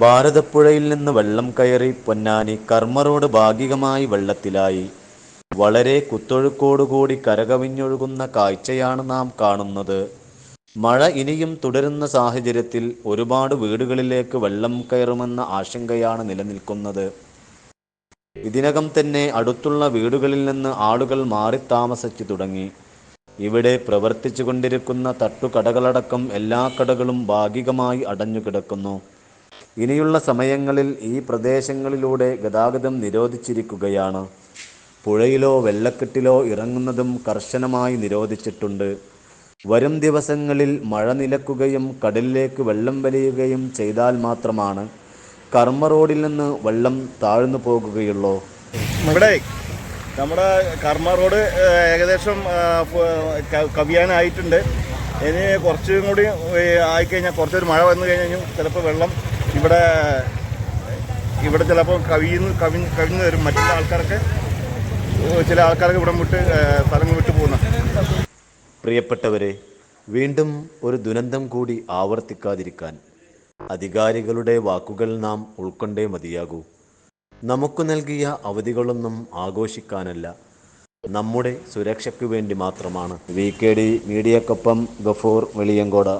ഭാരതപ്പുഴയിൽ നിന്ന് വെള്ളം കയറി പൊന്നാനി കർമ്മ റോഡ് ഭാഗികമായി വെള്ളത്തിലായി. വളരെ കുത്തൊഴുക്കോടുകൂടി കരകവിഞ്ഞൊഴുകുന്ന കാഴ്ചയാണ് നാം കാണുന്നത്. മഴ ഇനിയും തുടരുന്ന സാഹചര്യത്തിൽ ഒരുപാട് വീടുകളിലേക്ക് വെള്ളം കയറുമെന്ന ആശങ്കയാണ് നിലനിൽക്കുന്നത്. ഇതിനകം തന്നെ അടുത്തുള്ള വീടുകളിൽ നിന്ന് ആളുകൾ മാറി താമസിച്ചു തുടങ്ങി. ഇവിടെ പ്രവർത്തിച്ചു കൊണ്ടിരിക്കുന്ന തട്ടുകടകളടക്കം എല്ലാ കടകളും ഭാഗികമായി അടഞ്ഞുകിടക്കുന്നു. ഇനിയുള്ള സമയങ്ങളിൽ ഈ പ്രദേശങ്ങളിലൂടെ ഗതാഗതം നിരോധിച്ചിരിക്കുകയാണ്. പുഴയിലോ വെള്ളക്കെട്ടിലോ ഇറങ്ങുന്നതും കർശനമായി നിരോധിച്ചിട്ടുണ്ട്. വരും ദിവസങ്ങളിൽ മഴ നിലക്കുകയും കടലിലേക്ക് വെള്ളം വലിയുകയും ചെയ്താൽ മാത്രമാണ് കർമ്മ റോഡിൽ നിന്ന് വെള്ളം താഴ്ന്നു പോകുകയുള്ളൂ. ഇവിടെ നമ്മുടെ കർമ്മ റോഡ് ഏകദേശം കവിയാനായിട്ടുണ്ട്. ഇനി കുറച്ചും കൂടി ആയിക്കഴിഞ്ഞാൽ കുറച്ചൊരു മഴ വന്നു കഴിഞ്ഞാൽ ചിലപ്പോൾ വെള്ളം ഇവിടെ ഇവിടെ ചിലപ്പോൾ കവിയുന്ന കവി കവിഞ്ഞ് വരും മറ്റുള്ള ആൾക്കാർക്ക് ചില ആൾക്കാർക്ക് ഇവിടെ വിട്ട് സ്ഥലങ്ങൾ വിട്ടു പോകുന്ന. പ്രിയപ്പെട്ടവരെ വീണ്ടും ഒരു ദുരന്തം കൂടി ആവർത്തിക്കാതിരിക്കാൻ അധികാരികളുടെ വാക്കുകൾ നാം ഉൾക്കൊണ്ടേ മതിയാകൂ. നമുക്ക് നൽകിയ അവധികളൊന്നും ആഘോഷിക്കാനല്ല. നമ്മുടെ സുരക്ഷയ്ക്ക് വേണ്ടി മാത്രമാണ്. വി കെ ഡി മീഡിയക്കൊപ്പം ഗഫൂർ വെളിയങ്കോട്.